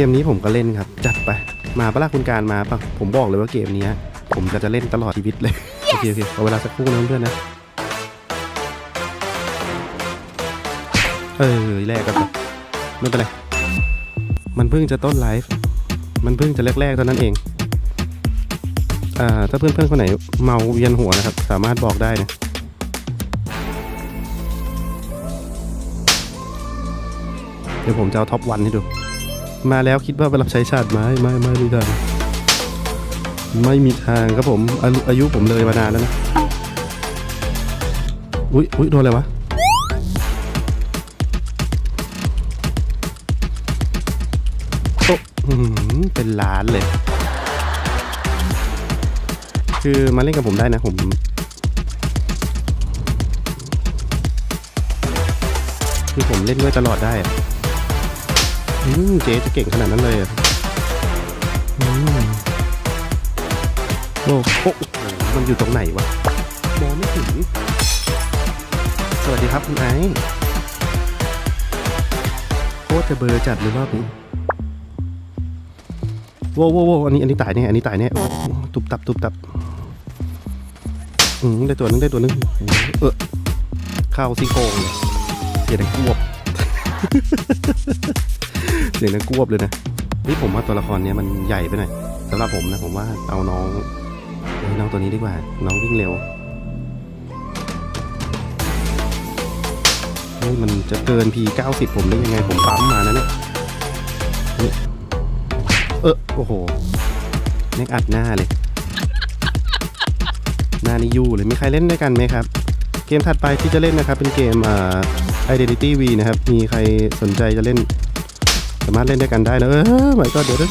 กมนี้ผมก็เล่นครับ จัดไป มาปะล่ะคุณการมาปะผมบอกเลยว่าเกมนี้ผมก็จะเล่นตลอดชีวิตเลย โอเคโอเคเอาเวลาสักครู่นะเพื่อนๆนะ เออแรกกันไปไม่เป็นไร มันเพิ่งจะต้นไลฟ์ มันเพิ่งจะแรกๆเท่านั้นเอง อ่า ถ้าเพื่อนๆคนไหนเมาเวียนหัวนะครับ สามารถบอกได้นะเดี๋ยวผมจะเอาท็อปวันให้ดู มาแล้วคิดว่าไปรับใช้ชาติไหมไม่ไม่ไม่ได้ไม่มีทางครับผมอายุอายุผมเลยมานานแล้วนะอุ้ยอุ้ยโดนอะไรวะโต๊ะอื้อหือเป็นล้านเลย คือมาเล่นกับผมได้นะผมคือผมเล่นด้วยตลอดได้อะ อืมเจ๊จะเก่งขนาดนั้นเลยอะอืมโอ้โหมันอยู่ตรงไหนวะมองไม่ถึง สวัสดีครับคุณไอซ์โคตรจะเบอร์จัดเลยรอบนี้โว้วโว้วโว้อันนี้อันนี้ตายแน่อันนี้ตายแน่โอ้โหตุบตับตุบตับอืมได้ตัวนึงได้ตัวนึงเออข้าวซี่โครงเลยเสียดังกวบ สียงดังกวบเลยนะนี่ผมว่าตัวละครเนี้ยมันใหญ่ไปหน่อยสำหรับผมนะผมว่าเอาน้องน้องตัวนี้ดีกว่า น้องวิ่งเร็วเฮ้ยมันจะเกิน P90 ผมได้ยังไงผมปั๊มมานะเนี่ยเออโอ้โหแม่งอัดหน้าเลย หน้านี่ยู่เลยมีใครเล่นด้วยกันไหมครับ เกมถัดไปที่จะเล่นนะครับ เป็นเกมอ่า Identity V นะครับ มีใครสนใจจะเล่น สามารถเล่นด้วยกันได้นะเออไม่ก็เดี๋ยวเดี๋ยว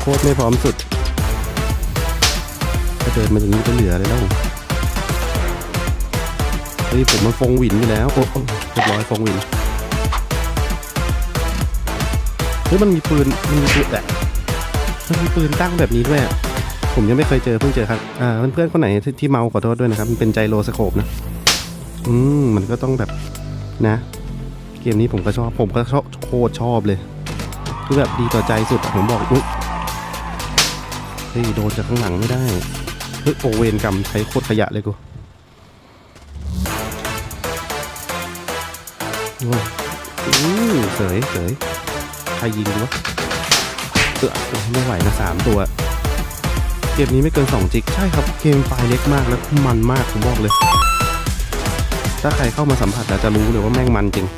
โคตรไม่พร้อมสุดถ้าเดินมาอย่างนี้จะเหลือเลยแล้วเฮ้ยผมมันฟงหวินอยู่แล้วโอ้โอ้เรียบร้อยฟงหวินเฮ้ยมันมีปืนมันมีปืนแต่มันมีปืนตั้งแบบนี้ด้วยอะผมยังไม่เคยเจอเพิ่งเจอครับอ่าเพื่อนๆคนไหนที่ที่เมาขอโทษด้วยนะครับ มันเป็นไจโรสโคปนะ อืมมันก็ต้องแบบนะ เกมนี้ผมก็ชอบ ผมก็ชอบโคตรชอบเลย คือแบบดีต่อใจสุดผมบอกอุ้ยเฮ้ยโดนจากข้างหลังไม่ได้ เฮ้ยโอเวนกรรมใช้โคตรขยะเลยกูโอ้ยเสยเสยใครยิงวะเออไม่ไหวนะสามตัว เกมนี้ไม่เกิน 2 จิก ใช่ครับเกมไฟเล็กมากแล้วมันมากผมบอกเลย ถ้าใครเข้ามาสัมผัสแล้วจะรู้เลยว่าแม่งมันจริง